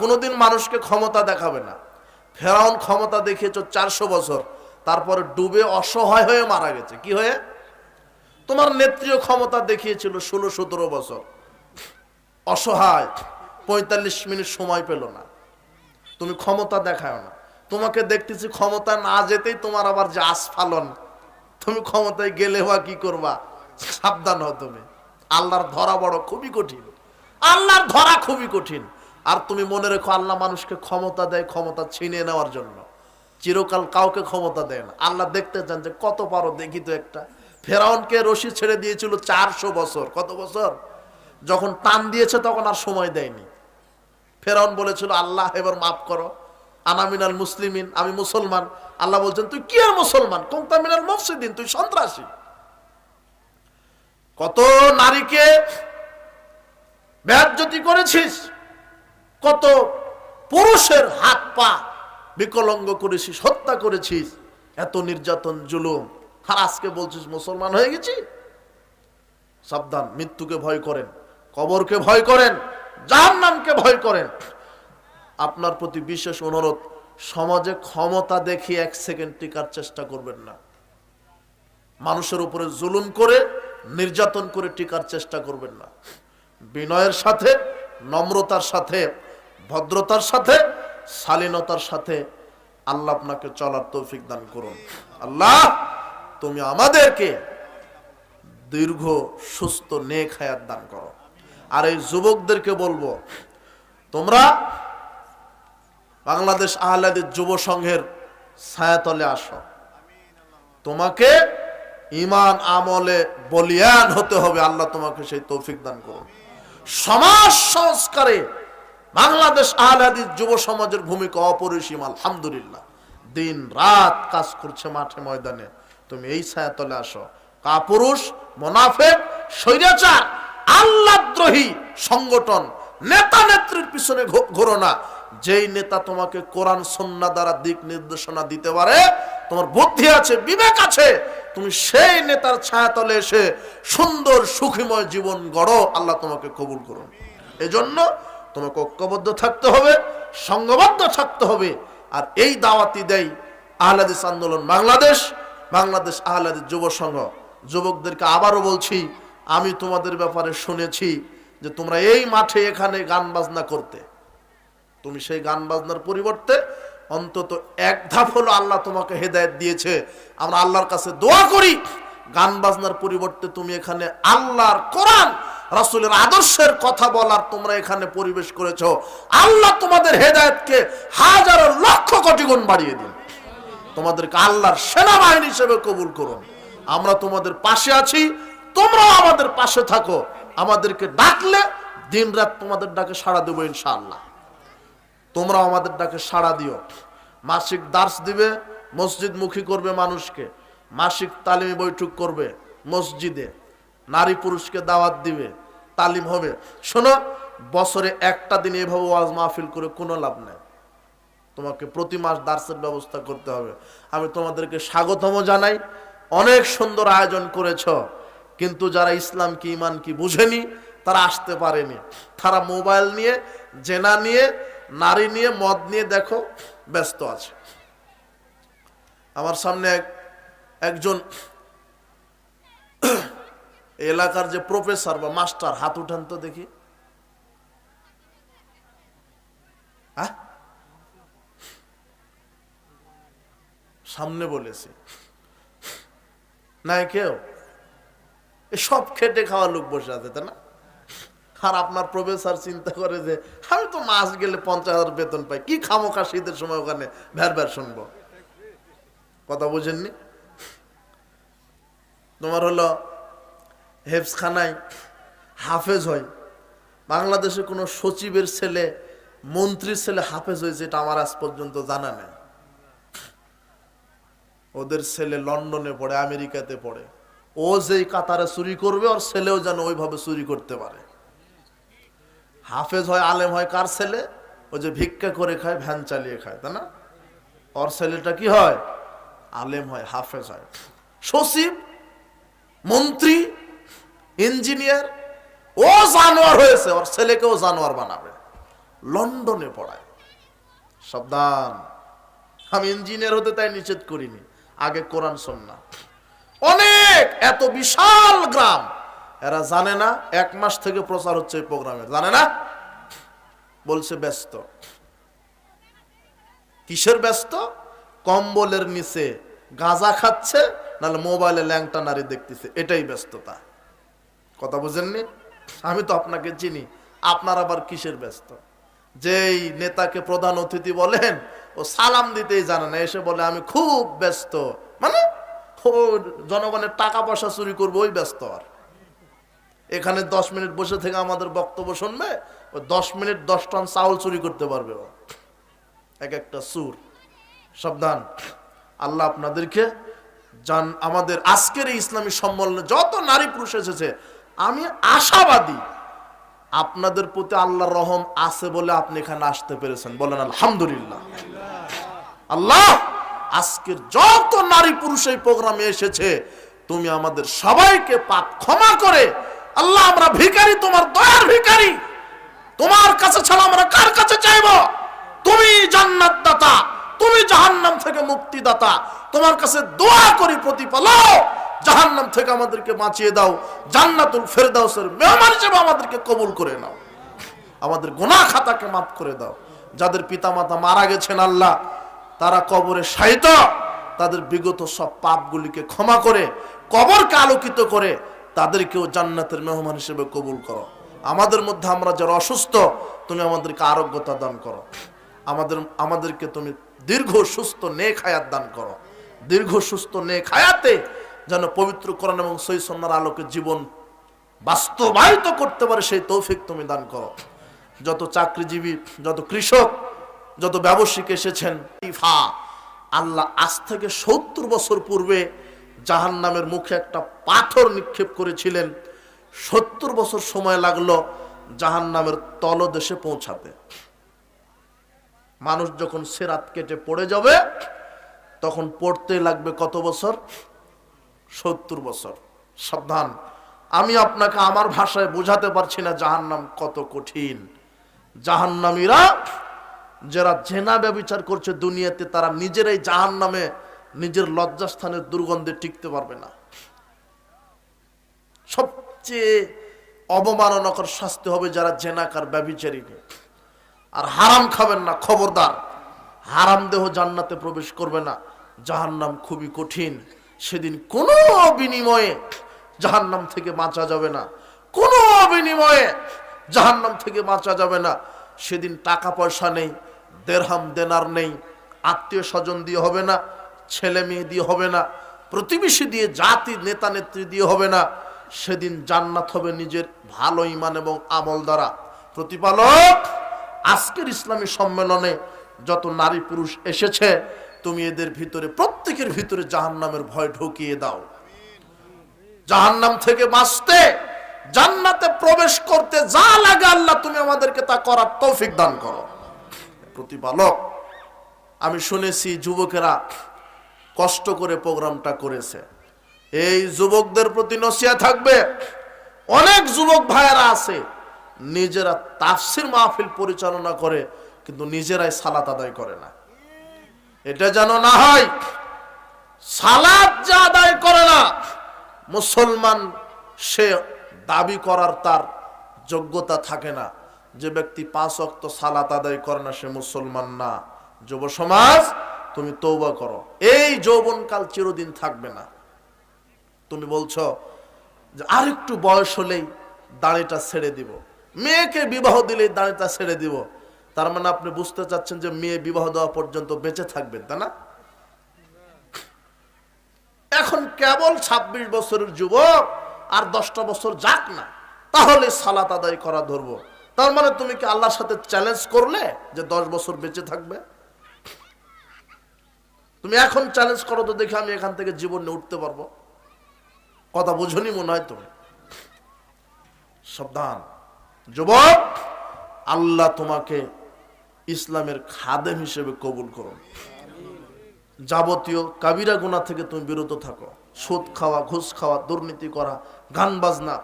কোনোদিন মানুষকে ক্ষমতা দেখাবে না। ফেরাউন ক্ষমতা দেখিয়েছ চারশো বছর। তারপরে ডুবে অসহায় হয়ে মারা গেছে। কি হয়ে? তোমার নেত্রীয় ক্ষমতা দেখিয়েছিল ষোলো সতেরো বছর। অসহায়, পঁয়তাল্লিশ মিনিট সময় পেল না। তুমি ক্ষমতা দেখাও না। তোমাকে দেখতেছি ক্ষমতা না যেতেই তোমার আবার যে আস্ফালন তুমি ক্ষমতায় গেলে হওয়া কি করবা? সাবধান হও তুমি। আল্লাহর ধরা বড় খুবই কঠিন। আল্লাহর ধরা খুবই কঠিন। আর তুমি মনে রেখো আল্লাহ মানুষকে ক্ষমতা দেয় ক্ষমতা ছিনিয়ে নেওয়ার জন্য। চিরকাল কাউকে ক্ষমতা দেয় না। আল্লাহ দেখতে চান যে কত পারো দেখি তো একটা। ফেরাউনকে রশি ছেড়ে দিয়েছিল চারশো বছর। কত বছর? যখন টান দিয়েছে তখন আর সময় দেয়নি। ফেরাউন বলেছিল, আল্লাহ, এবার মাফ করো। আনামিনাল মুসলিমিন, আমি মুসলমান। আল্লাহ বলছেন, তুই কি আর মুসলমান? কোনতামিনাল মফসিদিন, তুই সন্ত্রাসী। কত নারীকে ব্যাজ্যতি করেছিস? কত পুরুষের হাত পা বিকলঙ্গ করেছিস, হত্যা করেছিস, এত নির্যাতন, জুলুম। আর আজকে বলছিস, মুসলমান হয়ে গেছি? সাবধান, মৃত্যুকে ভয় করেন, কবরকে ভয় করেন, জাহান্নামকে ভয় করেন। আপনার প্রতি বিশেষ অনুরোধ, সমাজে ক্ষমতা দেখিয়ে এক সেকেন্ড টিকার চেষ্টা করবেন না। মানুষের উপরে জুলুম করে, নির্যাতন করে টিকার চেষ্টা করবেন না। বিনয়ের সাথে, নম্রতার সাথে ভদ্রতার সাথে, শালীনতার সাথে আল্লাহ আপনাকে চলার তৌফিক দান করুন। আল্লাহ, তুমি আমাদেরকে দীর্ঘ, সুস্থ, নেক হায়াত দান করো। আর এই যুবকদেরকে বলব, তোমরা বাংলাদেশ আহলাদের যুব সংঘের ছায়াতলে আসো। তোমাকে ইমান আমলে বলিয়ান হতে হবে। আল্লাহ তোমাকে সেই তৌফিক দান করুন। সমাজ সংস্কারে বাংলাদেশ আহলাদিস যুব সমাজের ভূমিকা অপরিসীম, আলহামদুলিল্লাহ। দিন রাত কাজ করছে মাঠে ময়দানে। তুমি এই ছায়াতলে আসো। কাপুরুষ, মোনাফেক, স্বৈরাচার আল্লাদ্রোহী সংগঠন, নেতা নেত্রীর পিছনে ঘোরো না। যেই নেতা তোমাকে কোরআন, সন্না দ্বারা দিক নির্দেশনা দিতে পারে, তোমার বুদ্ধি আছে, বিবেক আছে, তুমি সেই নেতার ছায়াতলে এসে সুন্দর সুখীময় জীবন গড়ো, আল্লাহ তোমাকে কবুল করুন। এজন্য তোমাকে ঐক্যবদ্ধ থাকতে হবে, সংঘবদ্ধ থাকতে হবে। আর এই দাওয়াতি দেয় আহলাদিস আন্দোলন বাংলাদেশ বাংলাদেশ আহলাদিস যুব সংঘ। যুবকদেরকে আবারও বলছি, আমি তোমাদের ব্যাপারে শুনেছি যে তোমরা এই মাঠে এখানে গান বাজনা করতে। তুমি সেই গান বাজনার পরিবর্তে অন্তত এক ধাপ হলো আল্লাহ তোমাকে হেদায়েত দিয়েছে। আমরা আল্লাহর কাছে দোয়া করি, গান বাজনার পরিবর্তে তুমি এখানে আল্লাহর কোরআন রাসূলের আদর্শের কথা বলার তোমরা এখানে পরিবেশ করেছ। আল্লাহ তোমাদের হেদায়েতকে হাজারো লক্ষ কোটি গুণ বাড়িয়ে দিন। তোমাদেরকে আল্লাহর সেনাবাহিনী হিসেবে কবুল করুন। আমরা তোমাদের পাশে আছি, তোমরাও আমাদের পাশে থাকো। আমাদেরকে ডাকলে দিন রাত তোমাদের ডাকে সাড়া দেবো ইনশাআল্লাহ। তোমরাও আমাদের ডাকে সাড়া দিও। মাসিক দার্স দিবে মসজিদ মুখী করবে মানুষকে। মাসিক তালিমি বৈঠক করবে মসজিদে। নারী পুরুষকে দাওয়াত দিবে, তালিম হবে। শোনো, বছরে একটা দিন এভাবে ওয়াজ মাহফিল করে কোনো লাভ নেই। তোমাকে প্রতি মাস দার্সের ব্যবস্থা করতে হবে। আমি তোমাদেরকে স্বাগতম জানাই। অনেক সুন্দর আয়োজন করেছ, কিন্তু যারা ইসলাম কি ইমান কি বুঝেনি, তারা আসতে পারেনি। তারা মোবাইল নিয়ে, জেনা নিয়ে, নারী নিয়ে, মদ নিয়ে দেখো, ব্যস্ত আছে। আমার সামনে এক একজন এলাকার যে প্রফেসর বা মাস্টার, হাত উঠান তো দেখি। সামনে বলেছে। নাই কেউ? সব খেটে খাওয়া লোক বসে আছে, তাই না? আর আপনার প্রফেসর চিন্তা করে যে, আমি তো মাস গেলে পঞ্চাশ হাজার বেতন পাই, কি খামোখা শীতের সময় ওখানে ভ্যার ভ্যার শুনব? কথা বুঝেননি? তোমার হলো হেফসখানায় হাফেজ হয়। বাংলাদেশে কোনো সচিবের ছেলে, মন্ত্রীর ছেলে হাফেজ হয়েছে এটা আমার আজ পর্যন্ত জানা নেই। ওদের ছেলে লন্ডনে পড়ে, আমেরিকাতে পড়ে। ও যেই কাতারে চুরি করবে, ওর ছেলেও যেন ওইভাবে চুরি করতে পারে। হাফেজ হয়, আলেম হয়, কার ছেলে? ও যে ভিক্ষা করে খায়, ভ্যান চালিয়ে খায়, তাই না? ওর ছেলেটা কি হয়? আলেম হয়, হাফেজ হয়। সচিব, মন্ত্রী ইঞ্জিনিয়ার, ও জানোয়ার হয়েছে, ওর ছেলেকেও জানোয়ার বানাবে। লন্ডনে পড়ায়। সাবধান। আমি ইঞ্জিনিয়ার হতে তাই নিষেধ করিনি। আগে কোরআন সন্না। অনেক, এত বিশাল গ্রাম। এরা জানে না, এক মাস থেকে প্রচার হচ্ছে এই প্রোগ্রামে জানে না? বলছে, ব্যস্ত। কিসের ব্যস্ত? কম্বলের নিচে গাঁজা খাচ্ছে, নাহলে মোবাইলে ল্যাংটা নারী দেখতেছে। এটাই ব্যস্ততা। কথা বুঝেননি? আমি তো আপনাকে চিনি, আপনার আবার কিসের ব্যস্ত? যেই নেতাকে প্রধান অতিথি বলেন, ও সালাম দিতেই জানে না, এসে বলে, আমি খুব ব্যস্ত। মানে জনগণের টাকা পয়সা চুরি করব, ওই ব্যস্ত আর। এখানে দশ মিনিট বসে থেকে আমাদের বক্তব্য শুনবে, ও দশ মিনিট দশ টন চাউল চুরি করতে পারবে ও। এক একটা সুর। সাবধান। আল্লাহ আপনাদেরকে জান, আমাদের আজকের এই ইসলামী সম্মেলনে যত নারী পুরুষ এসেছে আমি আশাবাদী। আপনাদের প্রতি আল্লাহর রহম আছে বলে আপনি এখানে আসতে পেরেছেন। বলেন আলহামদুলিল্লাহ। আল্লাহ, আজকের যত নারী পুরুষ এই প্রোগ্রামে এসেছে, তুমি আমাদের সবাইকে পাপ ক্ষমা করে, আল্লাহ, আমরা ভিখারি, তোমার দয়ার ভিখারি। তোমার কাছে ছাড়া আমরা কার কাছে চাইব? তুমি জান্নাত দাতা তুমি জাহান্নাম থেকে মুক্তি দাতা তোমার কাছে দোয়া করি, প্রতিপালক। জাহান্নাম থেকে আমাদেরকে বাঁচিয়ে দাও। জান্নাতুল ফেরদাউসের মেহমান হিসেবে আমাদেরকে কবুল করে নাও। আমাদের গোনা খাতাকে মাফ করে দাও। যাদের পিতামাতা মারা গেছেন আল্লাহ, তারা কবরে সাহিত তাদের বিগত সব পাপগুলিকে ক্ষমা করে, কবরকে আলোকিত করে, তাদেরকেও জান্নাতের মেহমান হিসেবে কবুল করো। আমাদের মধ্যে আমরা যারা অসুস্থ, তুমি আমাদেরকে আরোগ্যতা দান করো। আমাদের, আমাদেরকে তুমি দীর্ঘ সুস্থ নেক হায়াত দান করো। দীর্ঘ সুস্থ নেক হায়াতে যেন পবিত্র করণ এবং সই সন্ন্যার আলোকে জীবন বাস্তবায়িত করতে পারে, সেই তৌফিক তুমি দান করো। যত চাকরিজীবী, যত কৃষক, যত ব্যবসায়িক এসেছেন, ইফা, আল্লাহ আজ থেকে সত্তর বছর পূর্বে জাহান নামের মুখে একটা পাথর নিক্ষেপ করেছিলেন। সত্তর বছর সময় লাগল জাহান নামের তলদেশে পৌঁছাতে। মানুষ যখন সেরাত কেটে পড়ে যাবে, তখন পড়তে লাগবে কত বছর? সত্তর বছর। সাবধান। আমি আপনাকে আমার ভাষায় বোঝাতে পারছি না জাহান্নাম কত কঠিন। জাহান্নামীরা যারা জেনা ব্যবচার করছে দুনিয়াতে, তারা নিজেরাই জাহান নামে নিজের লজ্জাস্থানের দুর্গন্ধে টিকতে পারবে না। সবচেয়ে অবমাননাকর শাস্তি হবে যারা জেনাকার ব্যবিচারী। আর হারাম খাবেন না, খবরদার। হারাম দেহ জান্নাতে প্রবেশ করবে না। জাহান্নাম খুবই কঠিন। সেদিন কোনো বিনিময়ে জাহান্নাম থেকে বাঁচা যাবে না। কোনো বিনিময়ে জাহান্নাম থেকে বাঁচা যাবে না। সেদিন টাকা পয়সা নেই, দেড়হাম দেনার নেই, আত্মীয় স্বজন দিয়ে হবে না, ছেলে মেয়ে দিয়ে হবে না, প্রতিবেশী দিয়ে, জাতি, নেতা, নেত্রী দিয়ে হবে না। সেদিন জান্নাত হবে নিজের ভালো ইমান এবং আমল দ্বারা। প্রতিপালক, আজকের ইসলামী সম্মেলনে যত নারী পুরুষ এসেছে তুমি এদের ভিতরে, প্রত্যেকের ভিতরে জাহান্নামের ভয় ঢুকিয়ে দাও। জাহান্নাম থেকে বাঁচতে, জান্নাতে প্রবেশ করতে যা লাগে আল্লাহ তুমি আমাদেরকে তা করার তৌফিক দান করো। প্রতিপালক, আমি শুনেছি যুবকেরা কষ্ট করে প্রোগ্রামটা করেছে। এই যুবকদের প্রতি নসিয়া থাকবে। অনেক যুবক ভাইয়েরা আছে, নিজেরা তাফসির মাহফিল পরিচালনা করে, কিন্তু নিজেরাই সালাত আদায় করে না। এটা যেন না হয় সালাত যা আদায় করে না, মুসলমান সে দাবি করার তার যোগ্যতা থাকে না। যে ব্যক্তি পাঁচ অক্ত সালাত আদায় করে না, সে মুসলমান না। যুব সমাজ, তুমি তৌবা করো। এই যৌবনকাল চিরদিন থাকবে না। তুমি বলছো যে আরেকটু বয়স হলেই দাড়িটা ছেড়ে দিব। মেয়েকে বিবাহ দিলেই দাড়িটা ছেড়ে দিব। তার মানে আপনি বুঝতে চাচ্ছেন যে মেয়ে বিবাহ দেওয়া পর্যন্ত বেঁচে থাকবেন, তাই না? এখন কেবল ২৬ বছরের যুবক আর দশটা বছর যাক না, তাহলে সালাত আদায় করা ধরবো। তার মানে তুমি কি আল্লাহর সাথে চ্যালেঞ্জ করলে যে দশ বছর বেঁচে থাকবে? তুমি এখন চ্যালেঞ্জ করো তো দেখে আমি এখান থেকে জীবন উঠতে পারব। কথা বুঝনি মনে হয় তুমি সাবধান। যুবক, আল্লাহ তোমাকে ইসলামের খাদেম হিসেবে কবুল করো। যাবতীয় কাবিরা গুণা থেকে তুমি বিরত থাকো। সুদ খাওয়া, ঘুষ খাওয়া, দুর্নীতি করা, গান বাজনা